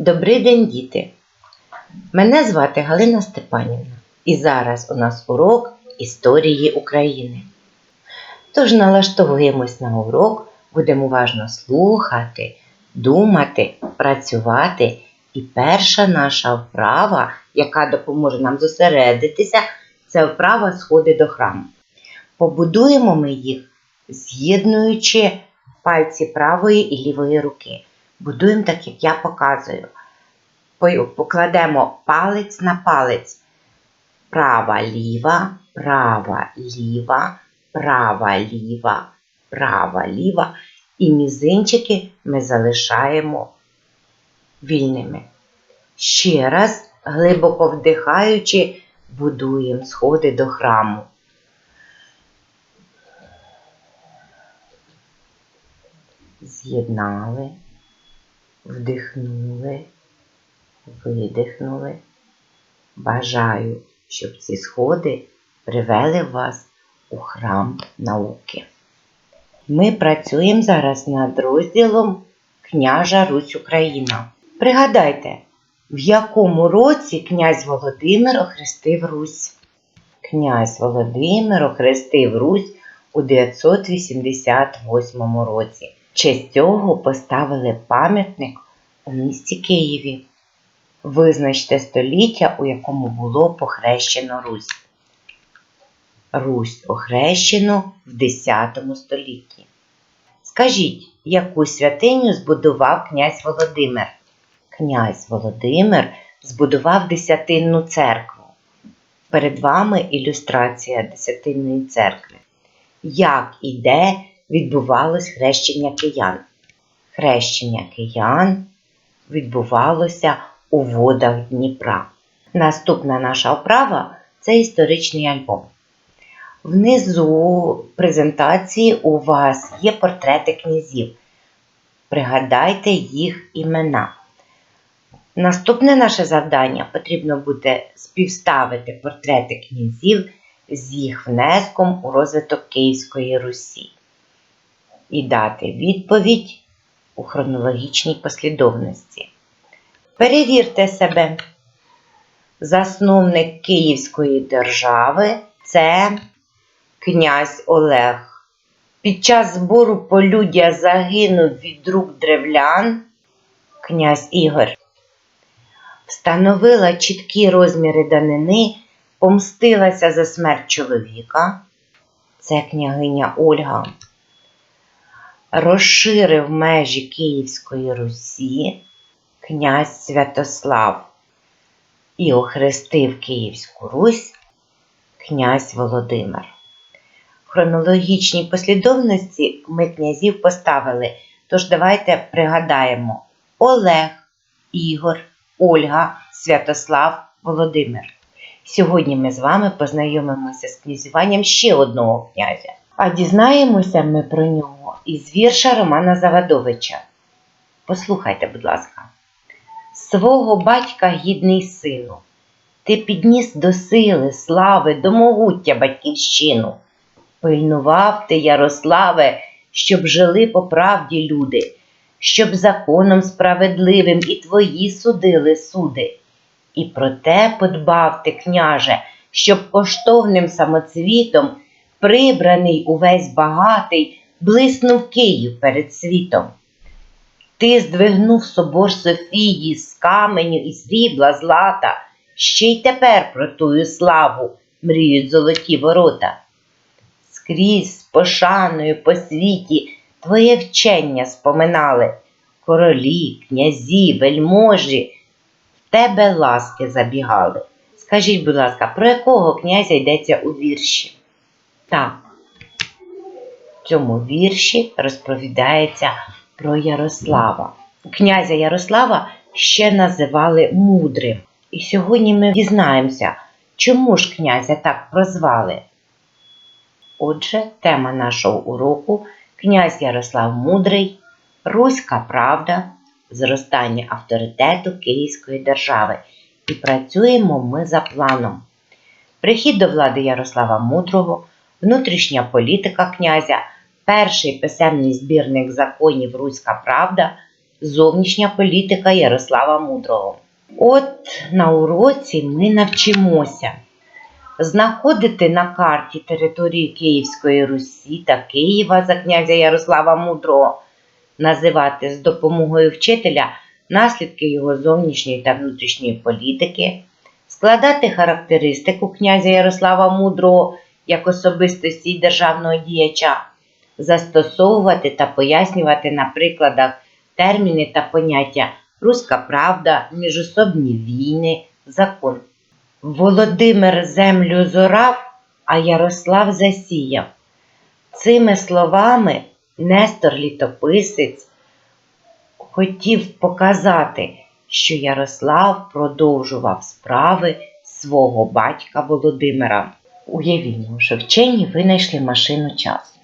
Добрий день, діти! Мене звати Галина Степанівна, і зараз у нас урок історії України. Тож налаштовуємось на урок, будемо уважно слухати, думати, працювати. І перша наша вправа, яка допоможе нам зосередитися, це вправа сходи до храму. Побудуємо ми їх, з'єднуючи пальці правої і лівої руки. Будуємо так, як я показую. Покладемо палець на палець. Права, ліва, права, ліва, права, ліва, права, ліва. І мізинчики ми залишаємо вільними. Ще раз, глибоко вдихаючи, будуємо сходи до храму. З'єднали, вдихнули, видихнули. Бажаю, щоб ці сходи привели вас у храм науки. Ми працюємо зараз над розділом Княжа Русь Україна. Пригадайте, в якому році князь Володимир охрестив Русь? Князь Володимир охрестив Русь у 988 році. Честь цього поставили пам'ятник у місті Києві. Визначте століття, у якому було похрещено Русь. Русь охрещено в 10 столітті. Скажіть, яку святиню збудував князь Володимир? Князь Володимир збудував десятинну церкву. Перед вами ілюстрація десятинної церкви. Як і де відбувалось хрещення киян? Хрещення киян відбувалося у водах Дніпра. Наступна наша вправа це історичний альбом. Внизу презентації у вас є портрети князів. Пригадайте їх імена. Наступне наше завдання потрібно буде співставити портрети князів з їх внеском у розвиток Київської Русі і дати відповідь у хронологічній послідовності. Перевірте себе. Засновник Київської держави це князь Олег. Під час збору полюдя загинув від рук древлян князь Ігор. Встановила чіткі розміри данини, помстилася за смерть чоловіка. Це княгиня Ольга. Розширив межі Київської Русі князь Святослав і охрестив Київську Русь князь Володимир. В хронологічній послідовності ми князів поставили, тож давайте пригадаємо Олег, Ігор, Ольга, Святослав, Володимир. Сьогодні ми з вами познайомимося з князюванням ще одного князя. А дізнаємося ми про нього із вірша Романа Завадовича. Послухайте, будь ласка. Свого батька гідний сину, ти підніс до сили, слави, до могуття батьківщину. Пильнував ти, Ярославе, щоб жили по правді люди, щоб законом справедливим і твої судили суди. І про те подбав ти, княже, щоб коштовним самоцвітом, прибраний увесь багатий, блиснув Київ перед світом. Ти здвигнув собор Софії з каменю і срібла злата, ще й тепер про тую славу мріють золоті ворота. Скрізь пошаною по світі твоє вчення споминали, королі, князі, вельможі, в тебе ласки забігали. Скажіть, будь ласка, про якого князя йдеться у вірші? Так, в цьому вірші розповідається про Ярослава. Князя Ярослава ще називали мудрим. І сьогодні ми дізнаємося, чому ж князя так прозвали. Отже, тема нашого уроку князь Ярослав Мудрий, Руська правда, зростання авторитету Київської держави. І працюємо ми за планом. Прихід до влади Ярослава Мудрого, внутрішня політика князя, перший писемний збірник законів Руська Правда, зовнішня політика Ярослава Мудрого. От на уроці ми навчимося знаходити на карті території Київської Русі та Києва за князя Ярослава Мудрого, називати з допомогою вчителя наслідки його зовнішньої та внутрішньої політики, складати характеристику князя Ярослава Мудрого як особистості державного діяча, застосовувати та пояснювати на прикладах терміни та поняття руська правда, міжособні війни, закон. Володимир землю зорав, а Ярослав засіяв. Цими словами Нестор Літописець хотів показати, що Ярослав продовжував справи свого батька Володимира. Уявімо, що вчені винайшли машину часу.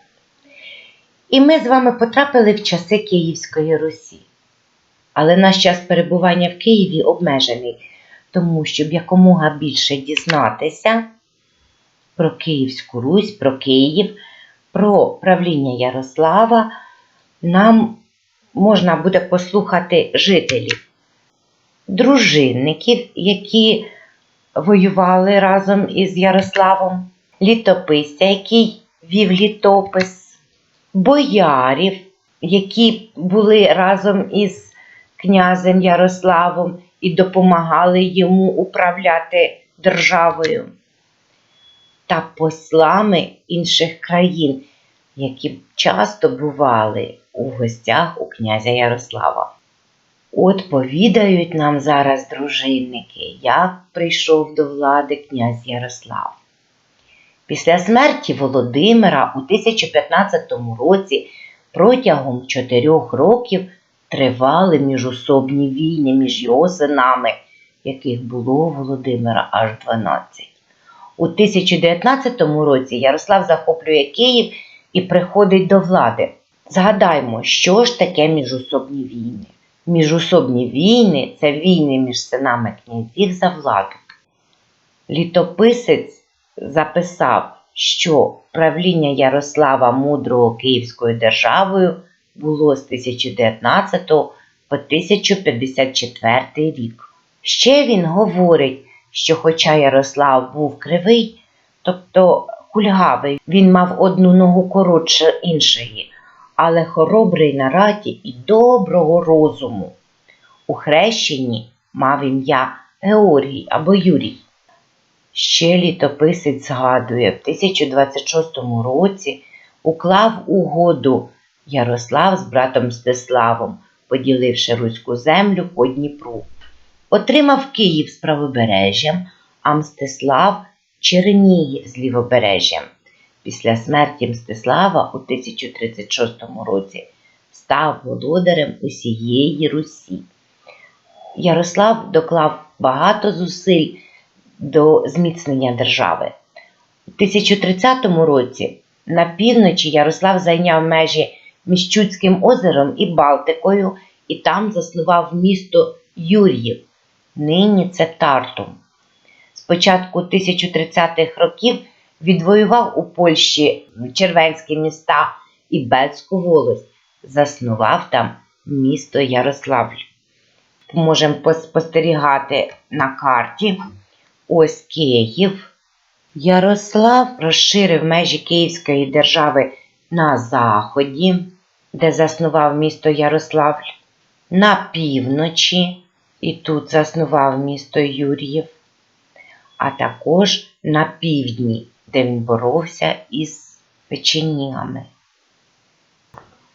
І ми з вами потрапили в часи Київської Русі. Але наш час перебування в Києві обмежений, тому щоб якомога більше дізнатися про Київську Русь, про Київ, про правління Ярослава, нам можна буде послухати жителів, дружинників, які воювали разом із Ярославом, літописця, який вів літопис, боярів, які були разом із князем Ярославом і допомагали йому управляти державою, та послами інших країн, які часто бували у гостях у князя Ярослава. От повідають нам зараз дружинники, як прийшов до влади князь Ярослав. Після смерті Володимира у 1015 році протягом чотирьох років тривали міжособні війни між його синами, яких було у Володимира аж 12. У 1019 році Ярослав захоплює Київ і приходить до влади. Згадаймо, що ж таке міжособні війни. Міжособні війни це війни між синами князів за владу. Літописець записав, що правління Ярослава Мудрого Київською державою було з 1019 по 1054 рік. Ще він говорить, що хоча Ярослав був кривий, тобто кульгавий, він мав одну ногу коротше іншої, але хоробрий на раді і доброго розуму. У хрещенні мав ім'я Георгій або Юрій. Ще літописець згадує, в 1026 році уклав угоду Ярослав з братом Стеславом, поділивши руську землю по Дніпру. Отримав Київ з правобережжям, а Мстислав Чернігів з лівобережжям. Після смерті Мстислава у 1036 році став володарем усієї Русі. Ярослав доклав багато зусиль до зміцнення держави. У 1030 році на півночі Ярослав зайняв межі між озером і Балтикою і там заснував місто Юр'їв. Нині це Тартум. З початку 1030-х років відвоював у Польщі червенські міста і Бельську волость, заснував там місто Ярославль. Можемо спостерігати на карті. Ось Київ. Ярослав розширив межі Київської держави на заході, де заснував місто Ярославль, на півночі, і тут заснував місто Юр'їв, а також на півдні, де він боровся із печенігами.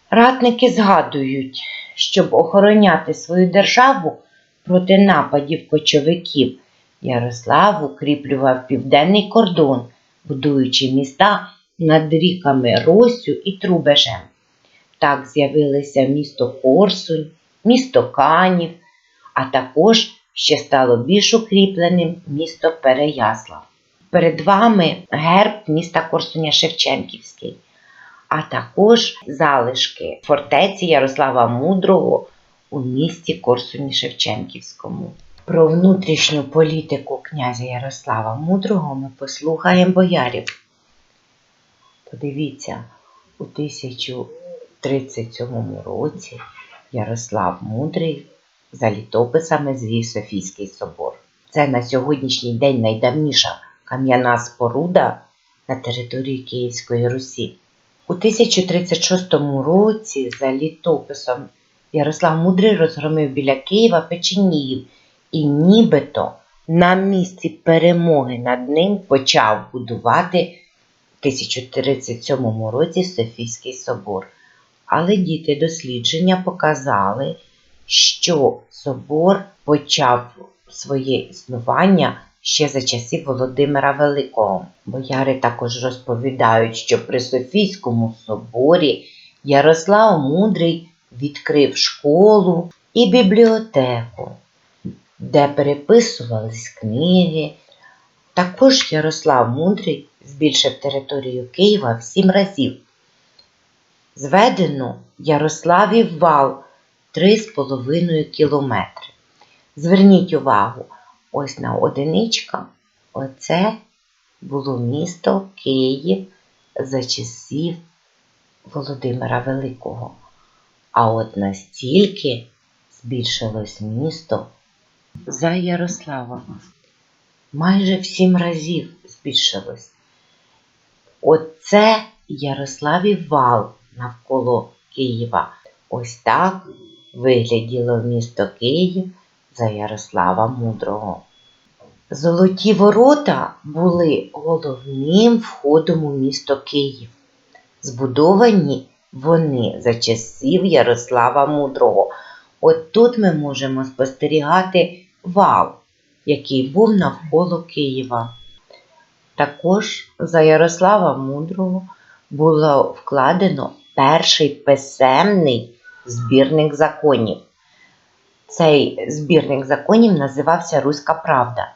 Ратники згадують, щоб охороняти свою державу проти нападів кочовиків, Ярослав укріплював південний кордон, будуючи міста над ріками Росю і Трубежем. Так з'явилися місто Корсунь, місто Канів, а також ще стало більш укріпленим місто Переяслав. Перед вами герб міста Корсуня Шевченківський, а також залишки фортеці Ярослава Мудрого у місті Корсуні Шевченківському. Про внутрішню політику князя Ярослава Мудрого ми послухаємо боярів. Подивіться, у 1037 році Ярослав Мудрий за літописами звів Софійський собор. Це на сьогоднішній день найдавніша кам'яна споруда на території Київської Русі. У 1036 році за літописом Ярослав Мудрий розгромив біля Києва печеніїв і нібито на місці перемоги над ним почав будувати в 1037 році Софійський собор. Але діти дослідження показали, що собор почав своє існування ще за часів Володимира Великого. Бояри також розповідають, що при Софійському соборі Ярослав Мудрий відкрив школу і бібліотеку, де переписувались книги. Також Ярослав Мудрий збільшив територію Києва в сім разів. Зведено Ярославів вал 3,5 кілометри. Зверніть увагу, ось на одиничка, оце було місто Київ за часів Володимира Великого. А от настільки збільшилось місто за Ярослава. Майже в сім разів збільшилось. Оце Ярославів вал навколо Києва. Ось так вигляділо місто Київ за Ярослава Мудрого. Золоті ворота були головним входом у місто Київ. Збудовані вони за часів Ярослава Мудрого. От тут ми можемо спостерігати вал, який був навколо Києва. Також за Ярослава Мудрого було вкладено перший писемний збірник законів. Цей збірник законів називався Руська Правда.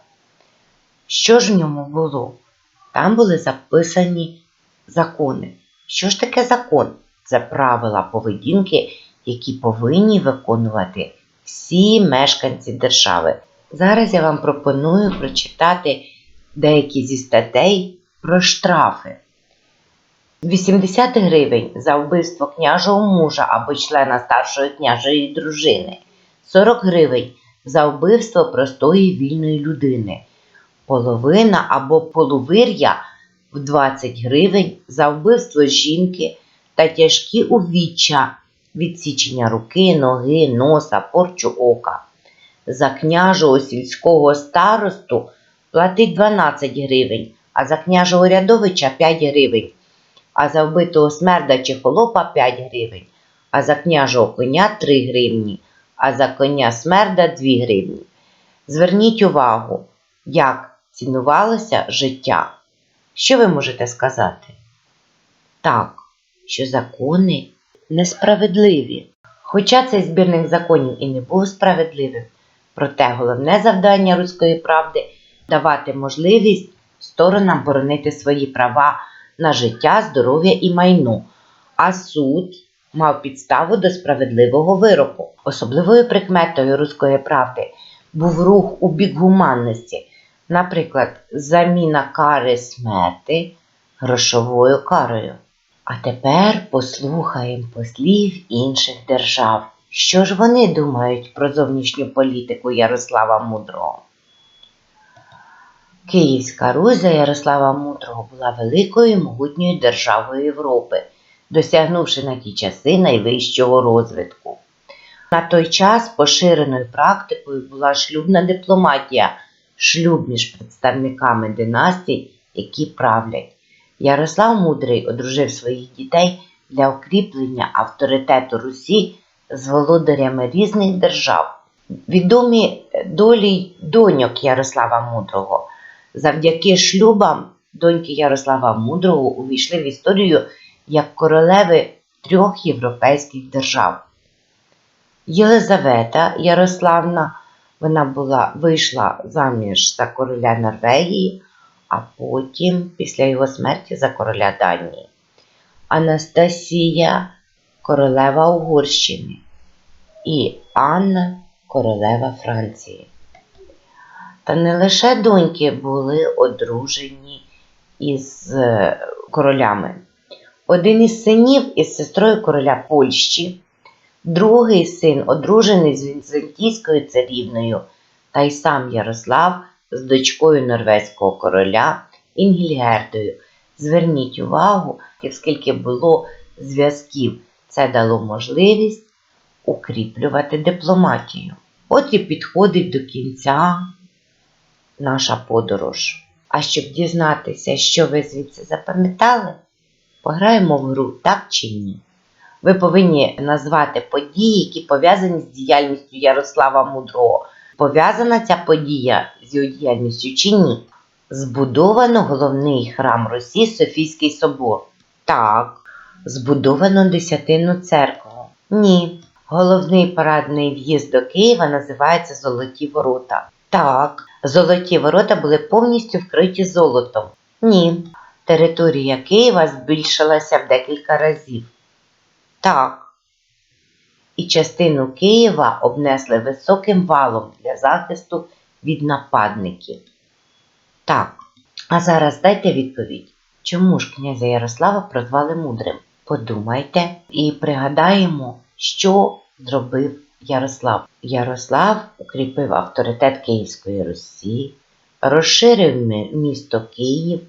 Що ж в ньому було? Там були записані закони. Що ж таке закон? Це правила поведінки, які повинні виконувати всі мешканці держави. Зараз я вам пропоную прочитати деякі зі статей про штрафи. 80 гривень за вбивство княжого мужа або члена старшої княжої дружини, 40 гривень за вбивство простої вільної людини, половина або полувир'я в 20 гривень за вбивство жінки та тяжкі увіччя, відсічення руки, ноги, носа, порчу ока. За княжого сільського старосту платить 12 гривень, а за княжого рядовича 5 гривень, а за вбитого смерда чи холопа 5 гривень, а за княжого коня 3 гривні, а за коня смерда 2 гривні. Зверніть увагу, як цінувалося життя. Що ви можете сказати? Так, що закони несправедливі. Хоча цей збірник законів і не був справедливим, проте головне завдання руської правди давати можливість сторонам боронити свої права на життя, здоров'я і майно, а суд мав підставу до справедливого вироку. Особливою прикметою руської правди був рух у бік гуманності, наприклад, заміна кари смерти грошовою карою. А тепер послухаємо послів інших держав. Що ж вони думають про зовнішню політику Ярослава Мудрого? Київська Русь за Ярослава Мудрого була великою і могутньою державою Європи, досягнувши на ті часи найвищого розвитку. На той час поширеною практикою була шлюбна дипломатія, шлюб між представниками династій, які правлять. Ярослав Мудрий одружив своїх дітей для укріплення авторитету Русі з володарями різних держав. Відомі долі доньок Ярослава Мудрого. Завдяки шлюбам доньки Ярослава Мудрого увійшли в історію як королеви трьох європейських держав. Єлизавета Ярославна вона була, вийшла заміж за короля Норвегії, а потім, після його смерті, за короля Данії. Анастасія королева Угорщини і Анна королева Франції. Та не лише доньки були одружені із е, королями. Один із синів із сестрою короля Польщі Другий син одружений з візантійською царівною, та й сам Ярослав з дочкою норвезького короля Інгільгердою. Зверніть увагу, скільки було зв'язків, це дало можливість укріплювати дипломатію. От і підходить до кінця наша подорож. А щоб дізнатися, що ви звідси запам'ятали, пограємо в гру так чи ні. Ви повинні назвати події, які пов'язані з діяльністю Ярослава Мудрого. Пов'язана ця подія з його діяльністю чи ні? Збудовано головний храм Русі Софійський собор. Так. Збудовано Десятинну церкву. Ні. Головний парадний в'їзд до Києва називається Золоті Ворота. Так. Золоті ворота були повністю вкриті золотом. Ні. Територія Києва збільшилася в декілька разів. Так. І частину Києва обнесли високим валом для захисту від нападників. Так. А зараз дайте відповідь, чому ж князя Ярослава прозвали мудрим? Подумайте і пригадаємо, що зробив Ярослав. Ярослав укріпив авторитет Київської Русі, розширив місто Київ,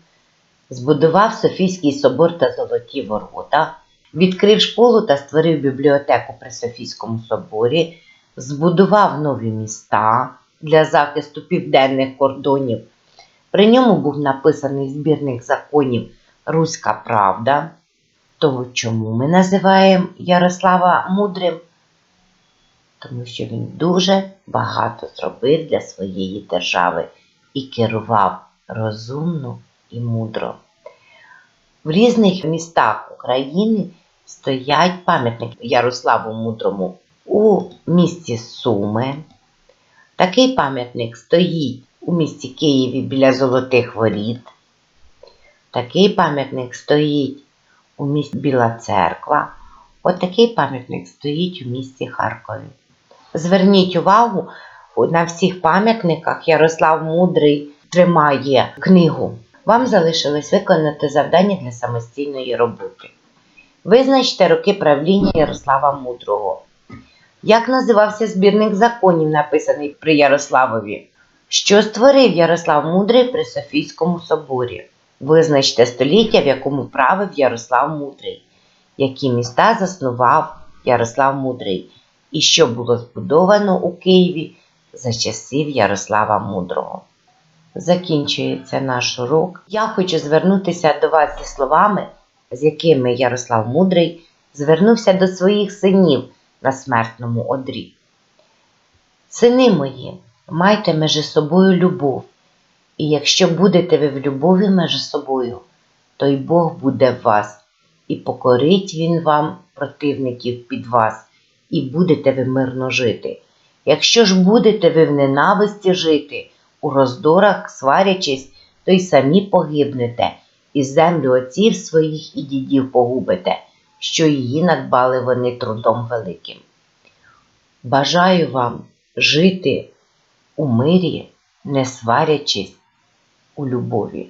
збудував Софійський собор та Золоті Ворота, відкрив школу та створив бібліотеку при Софійському соборі, збудував нові міста для захисту південних кордонів. При ньому був написаний збірник законів Руська Правда. То чому ми називаємо Ярослава мудрим? Тому що він дуже багато зробив для своєї держави і керував розумно і мудро. В різних містах України стоять пам'ятники Ярославу Мудрому. У місті Суми. Такий пам'ятник стоїть у місті Києві біля Золотих Воріт. Такий пам'ятник стоїть у місті Біла Церква. От такий пам'ятник стоїть у місті Харкові. Зверніть увагу, на всіх пам'ятниках Ярослав Мудрий тримає книгу. Вам залишилось виконати завдання для самостійної роботи. Визначте роки правління Ярослава Мудрого. Як називався збірник законів, написаний при Ярославові? Що створив Ярослав Мудрий при Софійському соборі? Визначте століття, в якому правив Ярослав Мудрий, які міста заснував Ярослав Мудрий, і що було збудовано у Києві за часів Ярослава Мудрого. Закінчується наш урок. Я хочу звернутися до вас зі словами, з якими Ярослав Мудрий звернувся до своїх синів на смертному одрі. Сини мої, майте між собою любов, і якщо будете ви в любові між собою, то й Бог буде в вас, і покорить Він вам противників під вас, і будете ви мирно жити. Якщо ж будете ви в ненависті жити, у роздорах сварячись, то й самі погибнете, і землю отців своїх і дідів погубите, що її надбали вони трудом великим. Бажаю вам жити у мирі, не сварячись у любові.